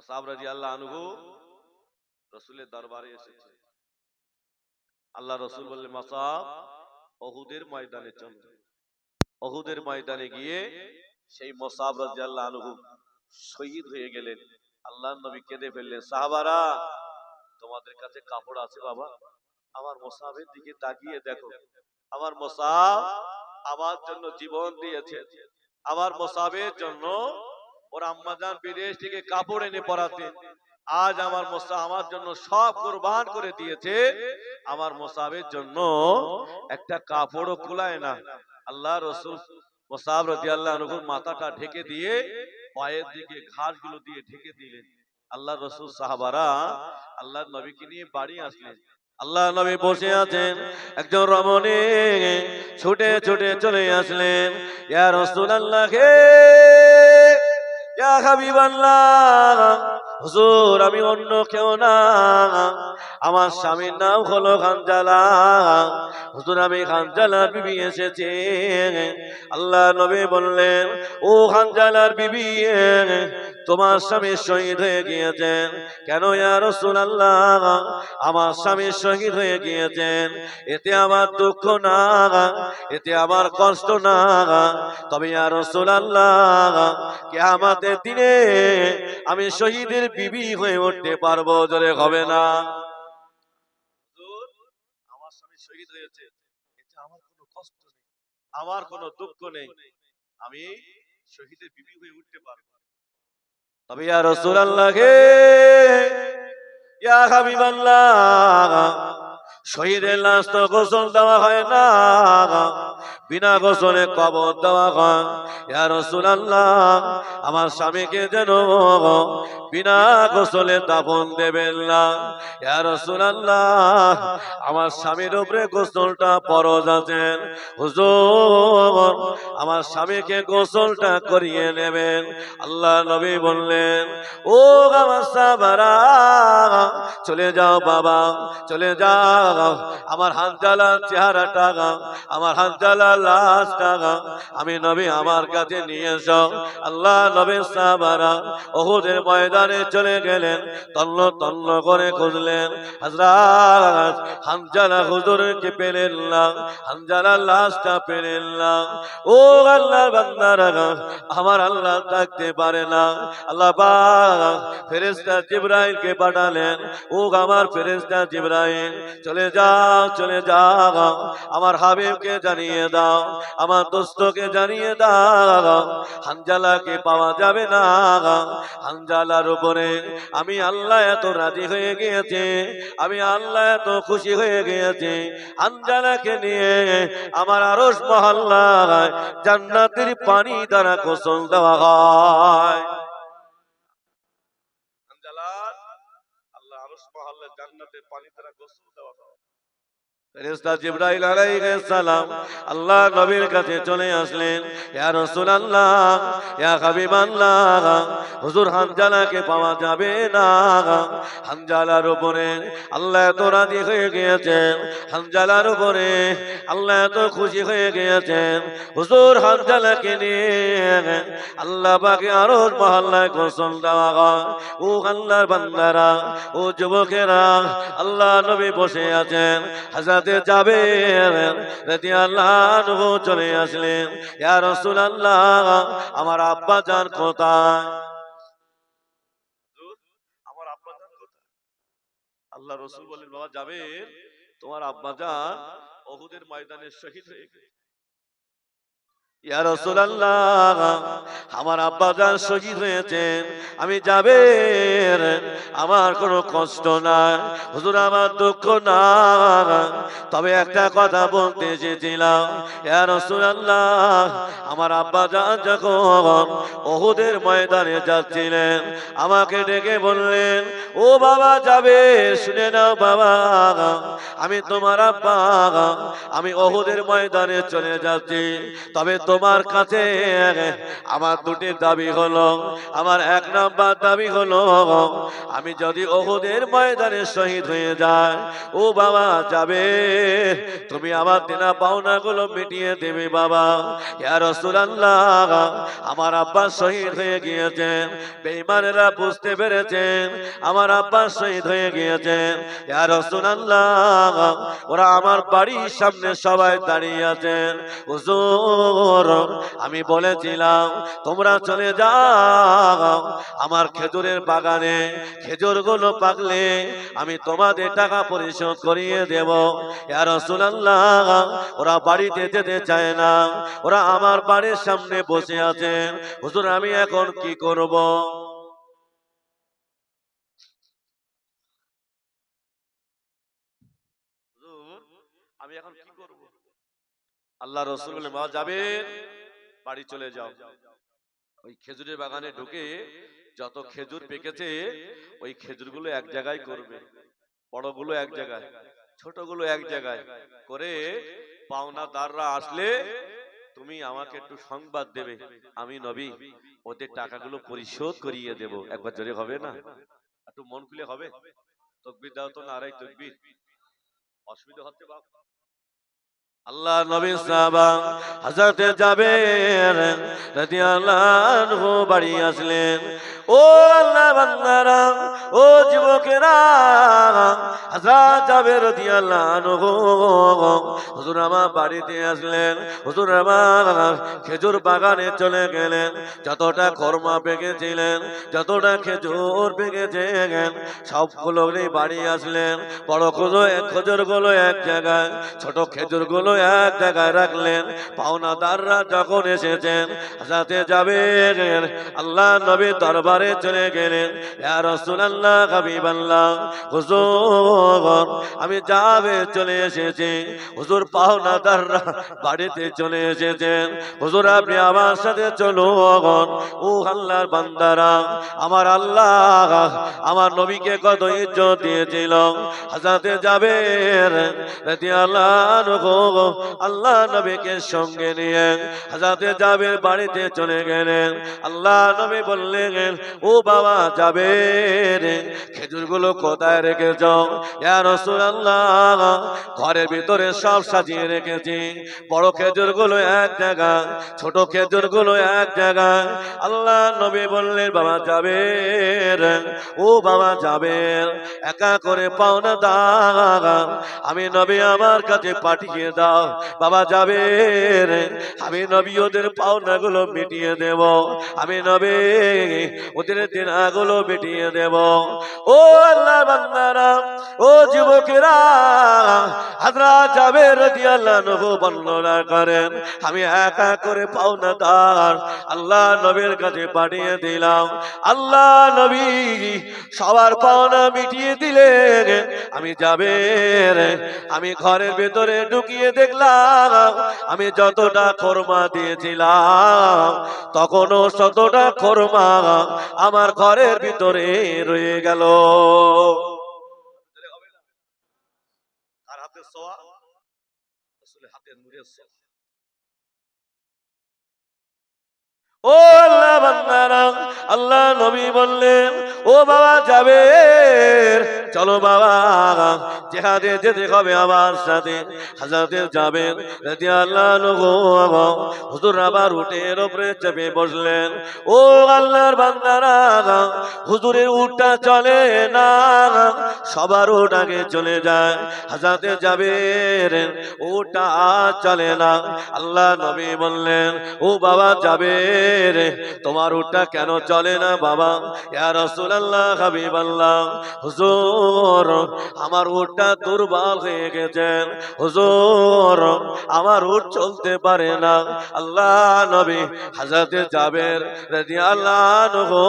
মোসাব রাজি আল্লাহ আনুহু রসুলের দরবারে এসেছে। আল্লাহ রসুল বললেন মসাব অহুদের ময়দানে চল। অহুদের ময়দানে গিয়ে সেই মোসাব রাজি আল্লাহ শহীদ হয়ে গেলেন। আল্লাহ নবী কেঁদে ফেললেন। সাহাবারা তোমাদের কাছে কাপড় আছে বাবা? আমার মোসাবের দিকে তাকিয়ে দেখো। আমার মোসাব আমার জন্য জীবন দিয়েছে। আমার মোসাবের জন্য ওর আম্মাজান বিদেশ থেকে কাপড় এনে পরাতে। আজ আমার মোসা আমার জন্য সব কোরবান করে দিয়েছে। আমার মোসাবের জন্য একটা কাপড়ও কুলায় না। আল্লাহ রসুল মোসাব রদি আল্লাহ মাথাটা ঢেকে দিয়ে পায়ের দিকে ঘাসগুলো দিয়ে ঢেকে দিলেন। আল্লাহ রসুল সাহাবারা আল্লাহ নবীকে নিয়ে বাড়ি আসলেন। আল্লাহ নবী বসে আছেন, একজন রমণী ছুটে ছুটে চলে আসলেন। ইয়া রাসূলুল্লাহ, হে ইয়া হাবিবাল্লাহ হুজুর, আমি অন্য কেউ না। আমার স্বামীর নাম হলো খানজালা। হুজুর, আমি খানজালার বিবি এসেছে। আল্লাহ নবী বললেন, ও খানজালার বিবি, তোমার স্বামী শহীদ হয়ে গিয়েছেন। কেন ইয়া রাসূলুল্লাহ? আমার স্বামী শহীদ হয়ে গিয়েছেন। এতে আমার দুঃখ না, এতে আমার কষ্ট না। তবে ইয়া রাসূলুল্লাহ, কিয়ামতের দিনে আমি শহীদের বিবি হয়ে উঠতে পারব জোরে হবে না। আমার স্বামী শহীদ হয়েছে এতে আমার কোনো কষ্ট নেই আমার কোনো দুঃখ নেই। আমি শহীদের বিবি হয়ে উঠতে পারব। তবে ইয়া রাসূলুল্লাহ কে ইয়া হাবিবাল্লাহ শহীদের লাশ তো গোসল দেওয়া হয় না। বিনা গোসলে কবর দেওয়া হয়। ইয়া রাসূলুল্লাহ, আমার স্বামীকে যেন বিনা গোসলে দাফন দেবেন না। ইয়া রাসূলুল্লাহ, আমার স্বামীর উপরে গোসলটা পরজ আছেন হুজুর, আমার স্বামীকে গোসলটা করিয়ে নেবেন। আল্লাহ নবী বললেন, ও আমার সাবারা চলে যাও বাবা, চলে যাও। আমার হানজালার চেহারাটা আমার হানজালার লাশটা আমি নবী আমার কাছে নিয়ে এসো। আল্লাহ নবী সাহাবারা ওহুদের ময়দানে চলে গেলেন, তন্ন তন্ন করে খুঁজলেন। হযরত হানজালা হুজুরকে পেলেন না হানজালার লাশটা পেলেন না। ও আল্লাহর বান্দারা, আমার আল্লাহ থাকতে পারে না। আল্লাহ পাক ফেরেশতা জিবরাইলকে পাঠালেন। ও আমার ফেরেশতা জিবরাইল, চলে যাও, চলে যাও। আমার হাবিবকে জানিয়ে দাও, আমার দোস্তকে জানিয়ে দাও। হানজালাকে পাওয়া যাবে না। হানজালার উপরে আমি আল্লাহ এত রাজি হয়ে গিয়েছে, আমি আল্লাহ এত খুশি হয়ে গিয়েছে। হানজালাকে নিয়ে আমার আরস মহল্লায় জান্নাতের পানি দ্বারা গোসল দেওয়া হয় হানজালার আল্লাহ আরস জান্নাতের পানি দ্বারা গোসল দেওয়া হয়। হুজুর হানজালার উপরে আল্লাহ এত রাজি হয়ে গিয়েছেন। হানজালার উপরে আল্লাহ এত খুশি হয়ে গিয়েছেন। হুজুর হানজালাকে নিয়ে আল্লাহ পাকে আরও মহল্লায় গোসল দেওয়া ও আল্লাহর বান্দারা, ও যুবকেরা, আল্লাহ নবী বসে আছেন। হাজাতে যাবে রাজি আল্লাহ চলে আসলেন, ইয়া রাসূলুল্লাহ, আমার আব্বা জান কোথায়? আমার আব্বা জান কোথায়? আল্লাহ রসুল বলেন, বাবা যাবে তোমার আব্বা জান অহুদের ময়দানে শহীদ হয়ে গেছে। আমার আব্বা জান শহীদ হয়েছেন, আমি যাবে আমার কোনো কষ্ট নাই, হুজুর আমার দুঃখ না তবে একটা কথা বলতে ইয়া রাসূলুল্লাহ, আমার আব্বা জান যখন ওহুদের ময়দানে যাচ্ছিলেন, আমাকে ডেকে বললেন, ও বাবা, যাবে, শুনে নাও বাবা, আমি তোমার আব্বা, আমি ওহুদের ময়দানে চলে যাচ্ছি, তবে তোমার কাছে। আমার দুটি দাবি হলো, আমার এক নাম্বার দাবি হলো, আমি যদি ওহুদের ময়দানে শহীদ হয়ে যাই, ও বাবা যাবে। তুমি আমার দেনা পাওনা গুলো মিটিয়ে দেবে, বাবা। ইয়া রাসূলুল্লাহ, আমার আব্বা শহীদ হয়ে গিয়েছেন। বেইমানেরা বুঝতে পেরেছেন, আমার আব্বা শহীদ হয়ে গিয়েছেন। ইয়া রাসূলুল্লাহ, ওরা আমার বাড়ির সামনে সবাই দাঁড়িয়ে আছেন। হুজুর আমি বলেছিলাম, তোমরা চলে যাও। আমার খেজুরের বাগানে খেজুরগুলো পাকলে আমি তোমাদের টাকা পরিশোধ করিয়ে দেব। ইয়া রাসূলুল্লাহ, ওরা বাড়িতে যেতে চায় না। ওরা আমার বাড়ির সামনে বসে আছেন। হুজুর, আমি এখন কি করব হুজুর, আমি এখন কি করব আল্লাহ রসুল মা যাবেন, বাড়ি চলে যাও। ওই খেজুরের বাগানে ঢুকে যত খেজুর পেকেছে, ওই খেজুরগুলো এক জায়গায় করবে। বড়গুলো এক জায়গায়, ছোটগুলো এক জায়গায় করে পাওনাদাররা আসলে, তুমি আমাকে একটু সংবাদ দেবে, আমি নবী, ওদের টাকাগুলো পরিশোধ করিয়ে দেব। একবার জোরে হবে না? একটু মন খুলে হবে? তকবির দাও তো না তকবির। অসুবিধা হচ্ছে বাপ আল্লাহ নবী সাহাবা হাজরতে রাদিয়াল্লাহু আনহু বাড়ি আসলেন। ও আল্লাহ বান্দারা, ও যুবকেরা, হযরত জাবের রাদিয়াল্লাহু হুজুর আমার বাড়িতে আসলেন। হুজুর আমার খেজুর বাগানে চলে গেলেন। যতটা কর্মা পেকেছিলেন যতটা খেজুর পেকেছেন সবগুলো বাড়ি আসলেন। বড়গুলো এক খেজুরগুলো এক জায়গায়, ছোট খেজুরগুলো এক জায়গায় রাখলেন। পাওনাদাররা যখন এসেছেন সাথে যাবেন। আল্লাহ নবী দরবারে চলে গেলেন। আমি যাবে চলে এসেছি। হুজুর পাওনাদাররা বাড়িতে চলে এসেছেন। হুজুর, আপনি আমার সাথে চলুন। ও আল্লাহর বান্দারা, আমার আল্লাহ আমার নবীকে কত ইজ্জত দিয়েছিল। হাজাতে যাবে আল্লাহ নবীকে সঙ্গে নিয়ে হাজাতে যাবে বাড়িতে চলে গেলেন। আল্লাহ নবী বললেন, ও বাবা যাবে খেজুরগুলো কোথায় ইয়া রাসূলুল্লাহ, ঘরের ভিতরে সব সাজিয়ে রেখেছি। বড় খেজুরগুলো এক জায়গা, ছোট খেজুরগুলো এক জায়গা। আল্লাহ নবী বললেন, বাবা যাবে ও বাবা যাবে একা করে পাওনা দাগা আমি নবী আমার কাছে পাঠিয়ে দাও। বাবা যাবে আমি নবী, ওদের পাওনা গুলো মিটিয়ে দেব। আমি নবী, ওদের দিনাগুলো মিটিয়ে দেব। ও আল্লাহ বান্দারা, ও যুবকেরা হাজরা যাবে রদি আল্লাহ নবু বর্ণনা করেন, আমি একা করে পাওনা দার আল্লাহ নবীর কাছে পাঠিয়ে দিলাম। আল্লাহ নবী সবার পাওনা মিটিয়ে দিলেন। আমি যাবে আমি ঘরের ভেতরে ঢুকিয়ে দেখলাম, আমি যতটা খরমা দিয়েছিলাম, তখনও শতটা খরমা আমার ঘরের ভিতরে রয়ে গেল। ও আল্লাহ আল্লাহ নবী বললেন, ও বাবা যাবে চলো বাবা, জেহাদে যেতে হবে আমার সাথে। হাজাতে যাবেন আল্লাহ হুজুর আবার উঠের ওপরে চেপে বসলেন। ও আল্লাহর বান্দারা, হুজুরের উঠটা চলে না? সবার আগে চলে যায়। হাজাতে যাবে ওটা চলে না। আল্লাহ নবী বললেন, ও বাবা, যাবে রে। তোমার উঠটা কেন চলে না বাবা? ইয়া রাসূলুল্লাহ হাবিবাল্লাহ। হুজুর আমার উঠটা দুর্বল হয়ে গেছেন হুজুর, আমার উঠ চলতে পারে না। আল্লাহ নবী হাজরতে জাবের রাদিয়াল্লাহু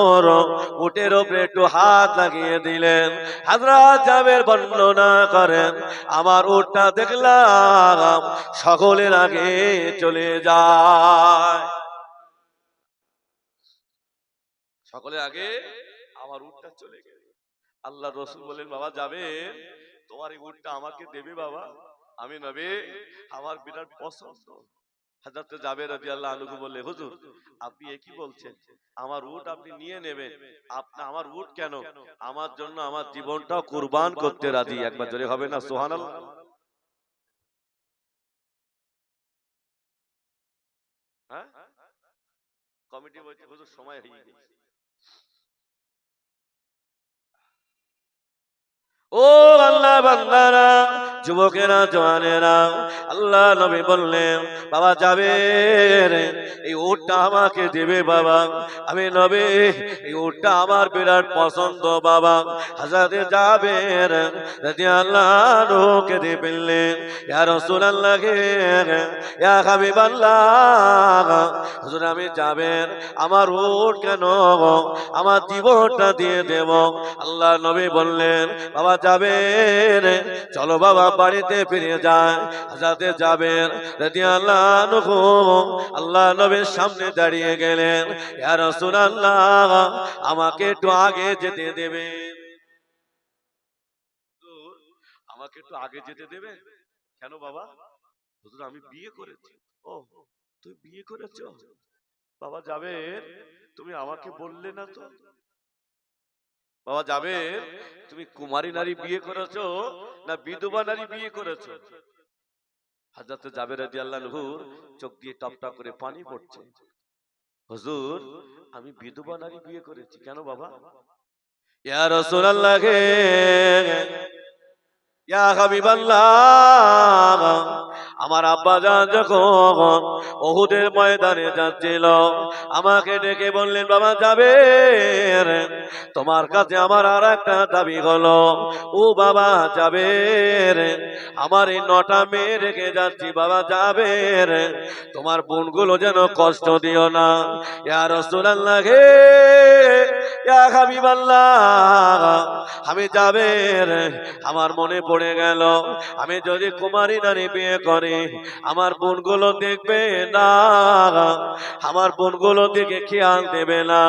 উটের উপরে একটু হাত লাগিয়ে দিলেন। হাজরত যাবের বর্ণনা করেন, আমার উঠটা দেখলাম সকলের আগে চলে যায়। সকলের আগে আমার উঠটা চলে গেল আল্লাহ রসুল বলেন, বাবা, যাবে? তোমার এই উটটা আমাকে দেবে, বাবা? আমি, নবে, আমার বিরাট পছন্দ। হাজরতে জাবের রাদিয়াল্লাহু আনহু বললে, হুজুর, আপনি এ কি বলছেন? আমার উট আপনি নিয়ে নেবেন। আপনি, আমার উট কেন? আমার জন্য আমার জীবনটাও কুরবান করতে রাজি। একবার জোরে হবে না? সুবহানাল্লাহ। হ্যাঁ? কমিটি বলছে, হুজুর, সময় হয়ে গেছে। ও আল্লাহ বান্দারা যুবকেরা জোয়ানেরা আল্লাহ নবী বললেন, বাবা যাবে এই উটটা আমাকে দেবে বাবা। আমি নবী, এই উটটা আমার বিরাট পছন্দ বাবা। হাজারে যাবে যদি আল্লাহ লোকে দিয়ে ফেললেন ইয়া হাবিবাল্লাহ, হুজুর আমি যাবেন আমার উট কেন আমার জীবনটা দিয়ে দেব। আল্লাহ নবী বললেন, বাবা যাবেন চলো বাবা বাড়িতে ফিরে যায় যাতে যাবেন। আল্লাহ নবীর সামনে দাঁড়িয়ে গেলেন। ইয়া রাসূলুল্লাহ, আমাকে একটু আগে যেতে দেবে আমাকে একটু আগে যেতে দেবে কেন বাবা? হুজুর, আমি বিয়ে করেছি। ও, তুই বিয়ে করেছ? বাবা যাবে তুমি আমাকে বললে না তো? বাবা যাবে? তুমি কুমারী নারী বিয়ে করেছ না বিধবা নারী বিয়ে করেছ? হাজার যাবে রাজি আল্লাহ চোখ দিয়ে টপটা টপ করে পানি পড়ছে। হুজুর আমি বিধবা নারী বিয়ে করেছি। কেন বাবা? ইয়া রাসূলুল্লাহ আমার আব্বা যান যখন ওহুদের ময়দানে যাচ্ছিল, আমাকে ডেকে বললেন, বাবা যাবে তোমার কাছে আমার আর একটা দাবি হলো। ও বাবা যাবে আমার এই নটা মেয়ে রেখে যাচ্ছি, বাবা যাবে তোমার বোনগুলো যেন কষ্ট দিও না। ইয়া রাসূলুল্লাহ হে, ইয়া আমি যাবে আমার মনে পড়ে গেল। আমি যদি কুমারী নারী বিয়ে করি, আমার বোনগুলো দেখবে না। আমার বোনগুলো দিকে খেয়াল দেবে না।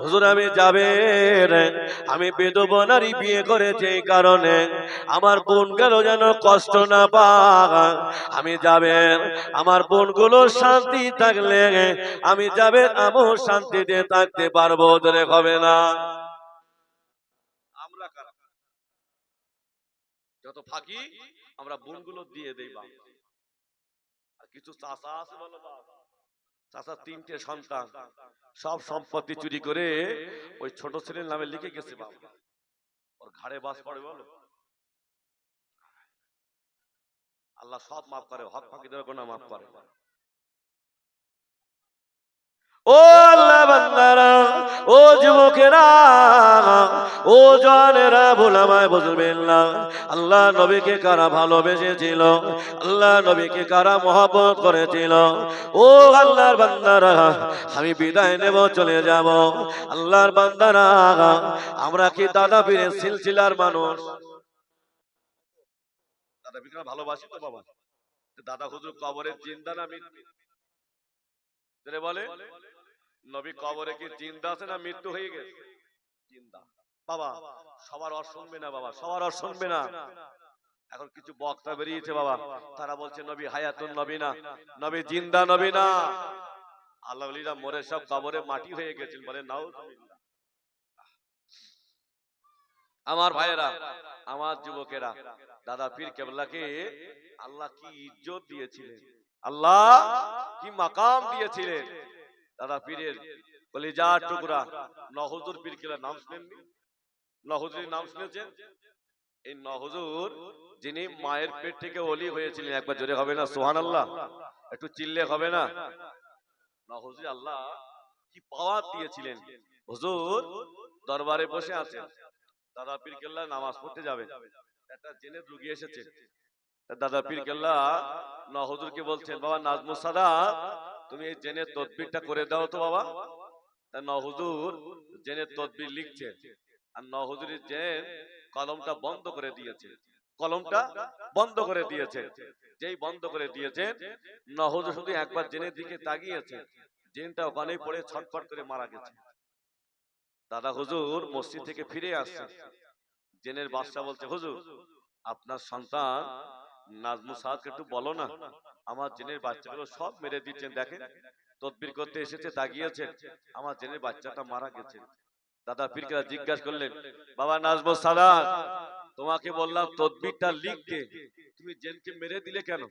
হুজুর, আমি যাবে আমি বেদব নারী বিয়ে করেছি এই কারণে। আমার বোনগুলো যেন কষ্ট না পায় আমি যাবে। আমার বোনগুলো শান্তি থাকলে আমি যাবে, আমিও শান্তিতে থাকতে পারব। ধরে হবে না আমরা কারা যত ফাঁকি আমরা বোনগুলো দিয়ে দেই বাপ। আর কিছু চাষা আছে বলো বাপ? চাষার তিনটে সন্তান। সব সম্পত্তি চুরি করে ওই ছোট ছেলের নামে লিখে গেছে বাপ। ওর ঘাড়ে বাস পড়ে বলো। আল্লাহ সব মাফ করে, হক ফাঁকি দেওয়ার কোনো মাফ করে ও আল্লাহ বান্দারা, ও যুবকেরা, ও জনেরা ভোলামায় বুঝবেন না। আল্লাহ নবীকে কারা ভালোবেসেছিল? আল্লাহ নবীকে কারা মহব্বত করেছিল? ও আল্লাহর বান্দারা, আমি বিদায় নেব, চলে যাব। আল্লাহর বান্দারা, আমরা কি দাদা পীরের সিলসিলার মানুষ? ভালোবাসি তো বাবা। দাদা হুজুর কবরের জিন্দা না বলে নবী কবরে কি জিন্দা আছে না মৃত্যু হয়ে গেছে? জিন্দা। বাবা সবার অর শুনবে না বাবা সবার অর শুনবে না। এখন কিছু বক্তা বেরিয়েছে বাবা। তারা বলছে নবী হায়াতুন নবী না। নবী জিন্দা নবী না। আল্লাহ আলীরা মরে সব কবরে মাটি হয়ে গেছেন বলে নাও আমার ভাইয়েরা আমার যুবকেরা দাদা পীর কেবলাকে আল্লাহ কি ইজ্জত দিয়েছিলেন? আল্লাহ কি মাকাম দিয়েছিলেন? দাদা পীরের কলিজা টুকরা। নহজুর পীর কেবলার নাম শুনেননি? নহজুরের নাম শুনেছেন? এই নহজুর যিনি মায়ের পেট থেকে অলি হয়েছিলেন একবার জোরে হবে না? সোহান আল্লাহ একটু চিল্লে হবে না? নহজুর আল্লাহ কি পাওয়ার দিয়েছিলেন? হুজুর দরবারে বসে আছেন। দাদা পীর কেল্লা নামাজ পড়তে যাবে একটা জেনে রুগী এসেছে। দাদা পীর কেল্লা নহজুরকে বলছেন বাবা নাজমুস সাদা তুমি এই জেনের তদবিরটা করে দাও তো বাবা। নহজুর জেনের তদবির লিখছে। আর নহজুরের জেন কলমটা বন্ধ করে দিয়েছে, কলমটা বন্ধ করে দিয়েছে, যেই বন্ধ করে দিয়েছে নহজুর শুধু একবার জেনের দিকে তাকিয়েছে, জেনটা ওখানেই পড়ে ছটফট করে মারা গেছে। দাদা হুজুর মসজিদ থেকে ফিরে আসছে। জেনের বাদশা বলছে, হুজুর, আপনার সন্তান নাজমু সাদকে একটু বলো না। আমার জেনের বাচ্চাগুলো সব মেরে দিচ্ছেন দেখেন? তদবির করতে এসেছে তাগিয়েছেন আমার জেনের বাচ্চাটা মারা গেছে। দাদা পীরকেরা জিজ্ঞাসা করলেন বাবা নাজমো সাদাত তোমাকে বললাম তদবিরটা লিখতে তুমি জেনকে মেরে দিলে কেন?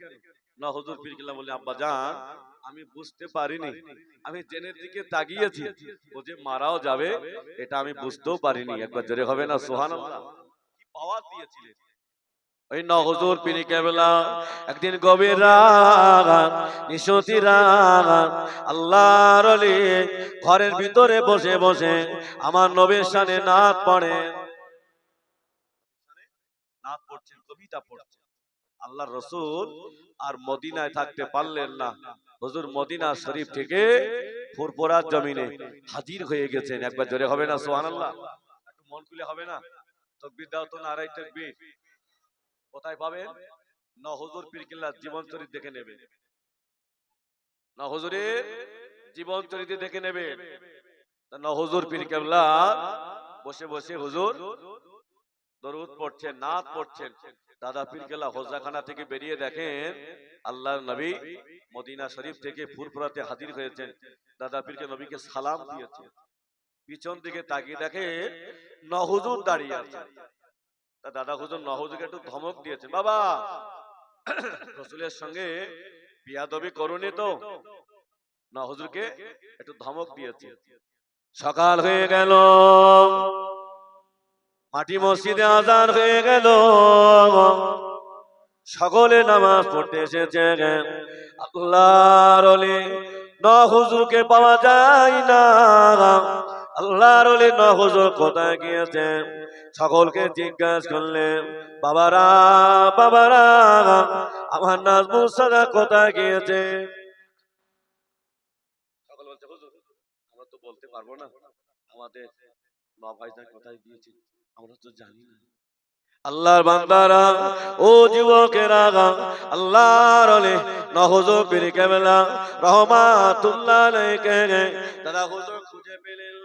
না হুজুর পীরকেলা বলে আব্বা জান আমি বুঝতে পারিনি। আমি জেনের দিকে তাকিয়েছি ও যে মারাও যাবে এটা আমি বুঝতেও পারিনি। একবার জোরে হবে না সুবহানাল্লাহ। কি পাওয়ার দিয়েছিলেন? ওই নহজুর পিনি কেবলা একদিন গভীর রাত নিশতি রাত আল্লাহর ঘরের ভিতরে বসে বসে আমার নবীর সানে নাচ পড়ে। নাচ পড়ছেন কবিতা পড়ছেন আল্লাহ রসুল আর মদিনায় থাকতে পারলেন না। হুজুর মদিনা শরীফ থেকে ফুরপুরার জমিনে হাজির হয়ে গেছেন। একবার জোরে হবে না সুবহানাল্লাহ। একটু মন খুলে হবে না? তকবীর দাও তো নারাই তকবীর। কোথায় পাবেন? না হুজুর পীরকিল্লার জীবন চরিত দেখে নেবে। না হুজুরের জীবন চরিত দেখে নেবে। না হুজুর পীর কেবলা বসে বসে হুজুর দরুদ পড়ছেন, নাত পড়ছেন। দাদা পীর কেলা হোজাখানা থেকে বেরিয়ে দেখেন আল্লাহর নবী মদিনা শরীফ থেকে ফুরফুরাতে হাজির হয়েছেন। দাদা পীরকে নবীকে সালাম দিয়েছে পিছন দিকে তাকিয়ে দেখে নহুজুর দাঁড়িয়ে আছে তা দাদা হুজুর নহজুকে একটু ধমক দিয়েছে বাবা! রসুলের সঙ্গে বিয়াদবি করুনি তো। নহজুরকে একটু ধমক দিয়েছে। সকাল হয়ে গেল। মাটি মসজিদে আজান হয়ে গেল। সকলে নামাজ পড়তে এসেছে আল্লাহর অলি নহজুরকে পাওয়া যায় না। আল্লাহর নহজুর কোথায় গিয়েছেন? সকলকে জিজ্ঞাসা করলেন বাবারা বাবারা আমার নাজমুল সাদা কোথায় গিয়েছে? সকল বলছে হুজুর আমরা তো বলতে পারব না। আমাদের মা কোথায় গিয়েছে? আমরা তো জানি না। আল্লাহর বান্দারা ও যুবকেরা আল্লাহর অলি নহজুর পীর কেবলা রহমাতুল্লাহ আলাইহি হুজুর খুঁজে পেলেন।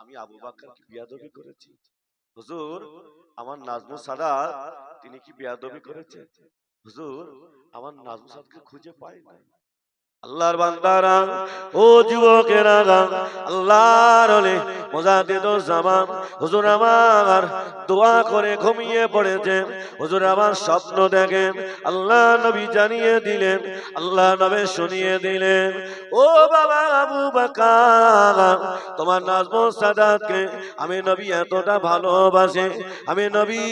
আমি আবু বাক্কারকে বিয়াদবি করেছি। হুজুর আমার নাজমু সাদা তিনি কি বিয়াদবি করেছে হুজুর আমার নাজমু সাদকে খুঁজে পাই না আল্লাহর বান্দারা, ও যুবকেরা, আল্লাহর মুজাদ্দিদুল জামান। হুজুর আমার দোয়া করে ঘুমিয়ে পড়েছেন। হুজুর আমার স্বপ্ন দেখেন। আল্লাহ নবী জানিয়ে দিলেন, আল্লাহ নবী শুনিয়ে দিলেন, ও বাবা আবু বাকার, তোমার নাজমুল সাদাতকে আমি নবী এতটা ভালোবাসে, আমি নবী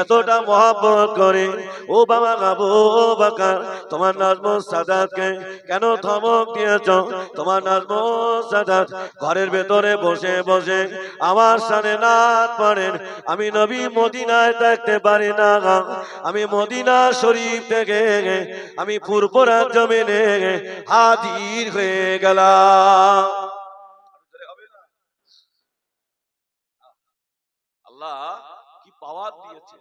এতটা মহব্বত করে। ও বাবা আবু বাকার, তোমার নাজমুল সাদাতকে কেন ধমক দিয়েছ? তোমার নাজমুল সাদাত ঘরের ভেতরে বসে বসে আমার সামনে নাচ পড়েন। আমি নবী মদিনায় থাকতে পারি না আমি মদিনা শরীফ থেকে আমি ফুরপুরা জমিনে হাজির হয়ে গেলাম। আল্লাহ কি পাওয়ার দিয়েছে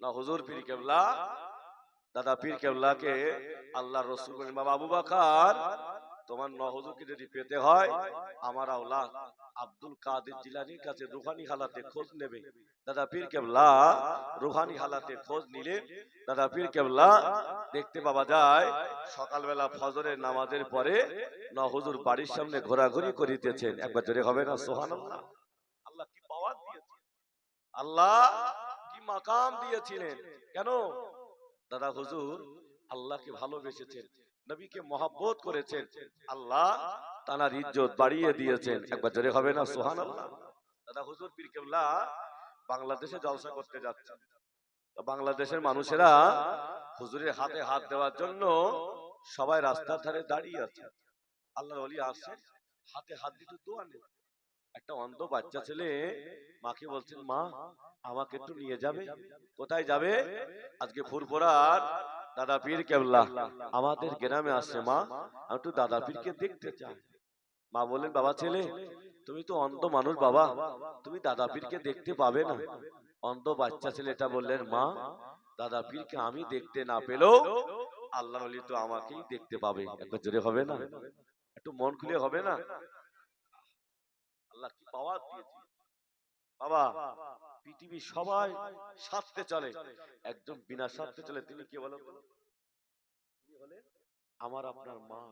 না হুজুর পীর কেবলা দাদা পীর কেবলাকে আল্লাহ রসুল বলেন বাবা আবু বাকার তোমার নহজুরকে যদি পেতে হয় আমার আওলাদ আব্দুল কাদের জিলানির কাছে রুহানি হালাতে খোঁজ নেবে। দাদা পীর কেবলা রুহানি হালাতে খোঁজ নিলে দাদা পীর কেবলা দেখতে পাওয়া যায় সকালবেলা ফজরের নামাজের পরে নহজুর বাড়ির সামনে ঘোরাঘুরি করিতেছেন। একবার জোরে হবে না? সোহান আল্লাহ কি পাওয়ার দিয়েছে আল্লাহ কি মাকাম দিয়েছিলেন? কেন? দাদা হুজুর, আল্লাহকে ভালোবেসেছেন, নবীকে মহাব্বত করেছেন, আল্লাহ তানার ইজ্জত বাড়িয়ে দিয়েছেন। একবার জোরে হবে না? সোহান দাদা হুজুর, পীর বাংলাদেশে জলসা করতে যাচ্ছেন বাংলাদেশের মানুষেরা হুজুরের হাতে হাত দেওয়ার জন্য সবাই রাস্তার ধারে দাঁড়িয়ে আছে। আল্লাহ অলি আসছে হাতে হাত দিতে দোয়া নেই একটা অন্ধ বাচ্চা ছেলে মাকে বলছেন মা আমাকে একটু নিয়ে যাবে? কোথায় যাবে? আজকে ফুরফুরার দাদা পীর কেবলা আমাদের গ্রামে আসছে মা। আমি একটু দাদা পীরকে দেখতে চাই। মা বললেন বাবা ছেলে তুমি তো অন্ধ মানুষ বাবা। তুমি দাদা পীরকে দেখতে পাবে না? অন্ধ বাচ্চা ছেলেটা বললেন মা দাদা পীরকে আমি দেখতে না পেলেও আল্লাহ তো আমাকেই দেখতে পাবে। একবার জোরে হবে না? একটু মন খুলে হবে না আল্লাহ কি পাওয়ার দিয়েছে? বাবা পৃথিবী সবাই স্বার্থে চলে। একজন বিনা স্বার্থে চলে তিনি কে বলেন হলেন আমার আপনার মা।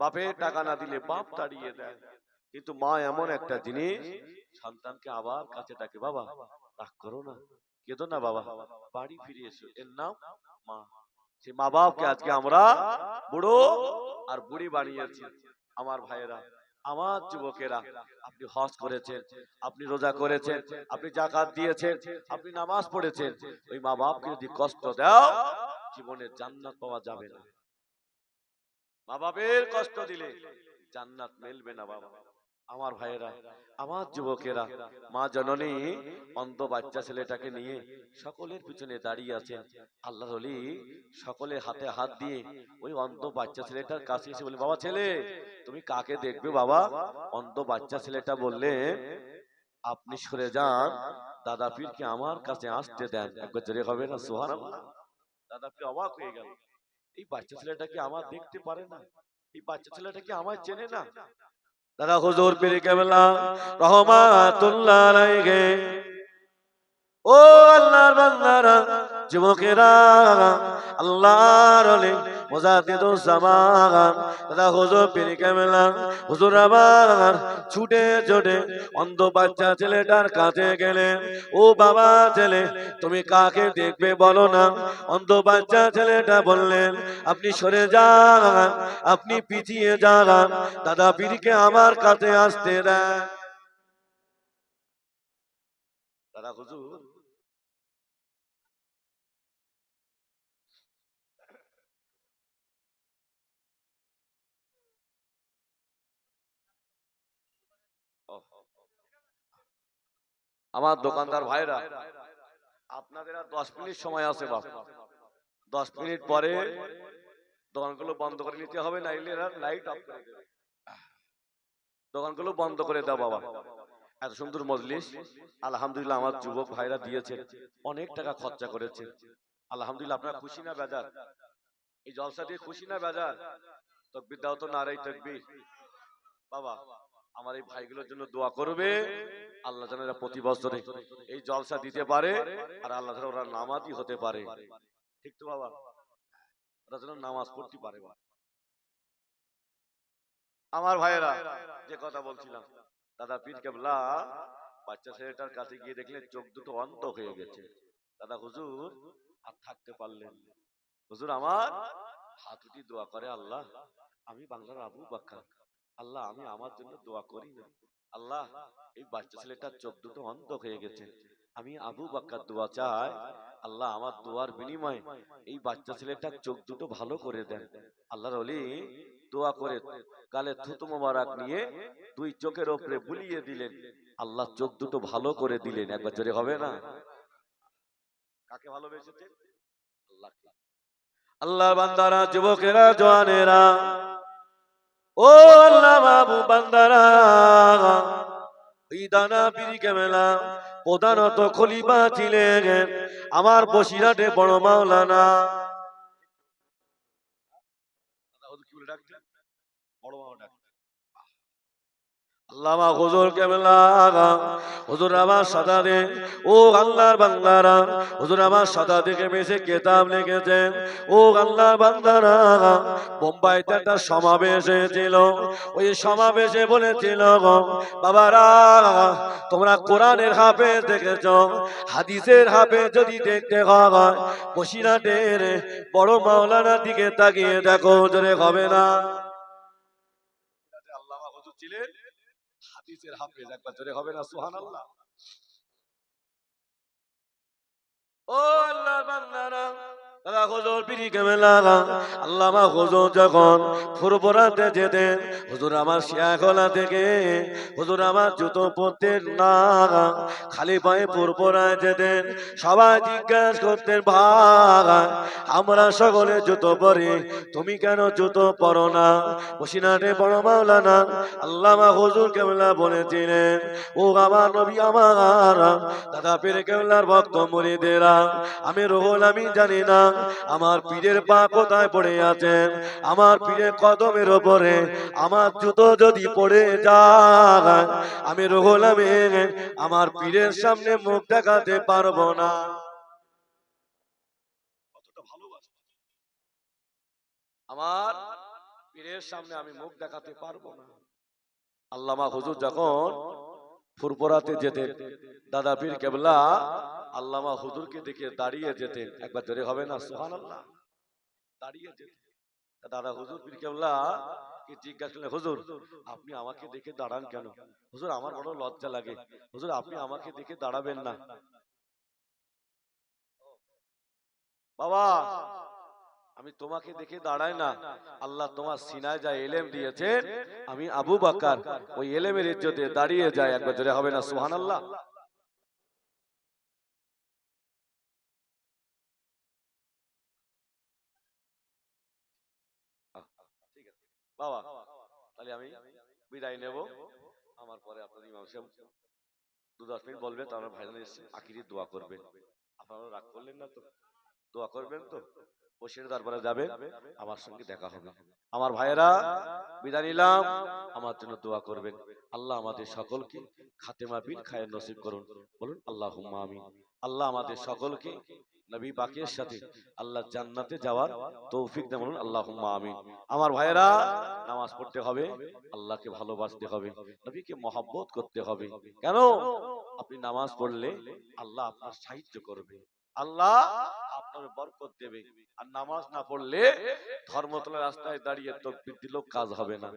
বাপের টাকা না দিলে বাপ তাড়িয়ে দেয়। কিন্তু মা এমন একটা জিনিস সন্তানকে আবার কাছে ডাকে বাবা রাগ করো না। কেঁদো না বাবা। বাড়ি ফিরে এসো। এর নাম মা। সে মা বাপকে আজকে আমরা বুড়ো আর বুড়ি বানিয়েছি। আমার ভাইয়েরা আমার যুবকেরা, আপনি হজ করেছেন, আপনি রোজা করেছেন, আপনি জাকাত দিয়েছেন, আপনি নামাজ পড়েছেন, ওই মা বাপকে যদি কষ্ট দাও, জীবনে জান্নাত পাওয়া যাবে না। মা বাপের কষ্ট দিলে জান্নাত মেলবে না বাবা। আমার ভাইয়েরা আমার যুবকেরা মা জননী অন্ধ বাচ্চা ছেলেটাকে নিয়ে সকলের পিছনে দাঁড়িয়ে আছেন। আল্লাহ হলি সকলের হাতে হাত দিয়ে ওই অন্ধ বাচ্চা ছেলেটার কাছে এসে বলে বাবা ছেলে তুমি কাকে দেখবে বাবা? অন্ধ বাচ্চা ছেলেটা বললে আপনি সরে যান দাদা পীরকে আমার কাছে আসতে দেন। একবার জোরে হবে না সোহান দাদা পীর অবাক হয়ে গেল। এই বাচ্চা ছেলেটা কি আমার দেখতে পারে না। এই বাচ্চা ছেলেটা কি আমার চেনে না। দাদা হুজুর পীর কেবলা রহমাতুল্লাহ আলাইহি। ও আল্লাহর বান্দারা, যুবকেরা, আল্লাহর ওলি মুজাদ্দিদুস জামান দাদা হুজুর পীর কেবলা হুজুর আমার ছুটে ছুটে অন্ধ বাচ্চা ছেলেটার কাছে গেলেন ও বাবা ছেলে, তুমি কাকে দেখবে বলো না? অন্ধ বাচ্চা ছেলেটা বললেন, আপনি সরে যান, আপনি পিছিয়ে যান, দাদা পীরকে আমার কাছে আসতে দেন। দাদা হুজুর আমার দোকানদার ভাইরা, আপনাদের আর দশ মিনিট সময় আছে বাপ। দশ মিনিট পরে দোকানগুলো বন্ধ করে নিতে হবে, নাইলে লাইট অফ করে দোকানগুলো বন্ধ করে দাও বাবা। এত সুন্দর মজলিস। আলহামদুলিল্লাহ আমার যুবক ভাইরা দিয়েছে, অনেক টাকা খরচা করেছে। আলহামদুলিল্লাহ, আপনারা খুশি না বেজার? এই জলসা দিয়ে খুশি না বেজার? তকবির দাও তো নারাই তকবির। বাবা আমার এই ভাইগুলোর জন্য দোয়া করবে। আল্লাহ যেন এরা প্রতি বছরে এই জলসা দিতে পারে আর আল্লাহ যেন ওরা নামাজি হতে পারে। ঠিক তো বাবা? ওরা যেন নামাজ পড়তে পারে আমার ভাইয়েরা যে কথা বলছিলাম দাদা পীর কেবলা বাচ্চা ছেলেটার কাছে গিয়ে দেখলেন চোখ দুটো অন্ত হয়ে গেছে। দাদা হুজুর আর থাকতে পারলেন। হুজুর আমার হাত উঠি দোয়া করে আল্লাহ আমি বাংলার আবু বাক্কা। আল্লাহ, আমি আমার জন্য দোয়া করি না। আল্লাহ, এই বাচ্চা ছেলেটার চোখ দুটো অন্ধ হয়ে গেছে। আমি আবু বাক্কার দোয়া চাই, আল্লাহ আমার দোয়ার বিনিময়ে এই বাচ্চা ছেলেটার চোখ দুটো ভালো করে দেন। আল্লাহর অলি দোয়া করে গালে থুতু মোবারক নিয়ে দুই চোখের ওপরে বুলিয়ে দিলেন। আল্লাহ চোখ দুটো ভালো করে দিলেন। একবার জোরে হবে না? কাকে ভালোবেসেছে আল্লাহকে। আল্লাহর বান্দারা, যুবকেরা, জওয়ানেরা ও আল্লাহ বাবু বান্দারা ওই দানা পিরি কেমেলা, প্রধানত খলিফা ছিলেন আমার বসিরাটে বড় মাওলানা বড় মাওলানা আল্লামা হুজুর কেবলা, হুজুর আমার সাদা দে ও আল্লাহর বান্দারা, হুজুর আমার সাদা দিকে বেশি কেতাব লিখেছেন। ও আল্লাহর বান্দারা, বোম্বাইতে একটা সমাবেশ হয়েছিল। ওই সমাবেশে বলেছিল, বাবারা, তোমরা কোরআনের হাফে দেখেছ, হাদিসের হাফে যদি দেখতে হয় বসিরাটের বড় মাওলানার দিকে তাকিয়ে দেখো, জোরে হবে না। আল্লামা হুজুর ছিলেন? হাদিসের হাফেজ একবার জোরে হবে না? সুবহানাল্লাহ। ও আল্লাহর বান্দারা দাদা, হুজুর পিরি কেমেলা আল্লামা হুজুর যখন ফুরফুরাতে যেতেন, হুজুর আমার শিয়াখোলা থেকে, হুজুর আমার জুতো পরতেন না। খালি পায়ে ফুরফুরায় যেতেন, সবাই জিজ্ঞাসা করতেন, ভাই, আমরা সকলে জুতো পরি, তুমি কেন জুতো পরো না? বসিনাটে বড় মাওলানা আল্লামা হুজুর কেমলা বলেছিলেন, ও আমার নবী আমার, দাদা পেরে কেমলার ভক্ত মরিদেরা, আমি রোহল আমি জানি না আমার পীরের পা কোথায় পড়ে আছেন? আমার পীরের কদমের ওপরে আমার জুতো যদি পড়ে যায়, আমি রোহল আমার পীরের সামনে মুখ দেখাতে পারব না। আমার পীরের সামনে আমি মুখ দেখাতে পারব না। আল্লামা হুজুর যখন ফুরপুরাতে যেতেন। দাদা পীর কেবলা আল্লামা হুজুরকে দেখে দাঁড়িয়ে যেতেন। একবার জোরে হবে না সোহান আল্লাহ দাঁড়িয়ে যেতেন। দাদা হুজুর পীর কেবলা কে জিজ্ঞাসা করলেন হুজুর আপনি আমাকে দেখে দাঁড়ান কেন? হুজুর আমার বড় লজ্জা লাগে। হুজুর আপনি আমাকে দেখে দাঁড়াবেন না। বাবা আমি তোমাকে দেখে দাঁড়াই না। আল্লাহ তোমার সিনায় যা এলেম দিয়েছেন, আমি আবু বাকার ওই এলেমের ইজ্জতে দাঁড়িয়ে যায় একবার জোরে হবে না সুহান আল্লাহ বাবা, তাহলে আমি বিদায় নেব। আমার পরে আপনার দু দশ মিনিট বলবেন তারপর ভাইজান এসে আখিরি দোয়া করবেন। আপনারা রাগ করলেন না তো? দোয়া করবেন তো? বসির দরবারে যাবে, আমার সঙ্গে দেখা হবে। আমার ভাইয়েরা, বিদায় নিলাম। আমার জন্য দোয়া করবেন। আল্লাহ আমাদের সকলকে খাতেমা বিন খায়ের নসিব করুন। বলুন আল্লাহ আমিন। আল্লাহ আমাদের সকলকে নবী পাকের সাথে আল্লাহ জান্নাতে যাওয়ার তৌফিক দেন। বলুন আল্লাহ আমিন। আমার ভাইয়েরা, নামাজ পড়তে হবে, আল্লাহকে ভালোবাসতে হবে, নবীকে মহাব্বত করতে হবে। কেন? আপনি নামাজ পড়লে আল্লাহ আপনার সাহায্য করবে। আল্লাহ আপনার বরকত দেবে। আর নামাজ না পড়লে ধর্মতলা রাস্তায় দাঁড়িয়ে তকবির দিলেও কাজ হবে না।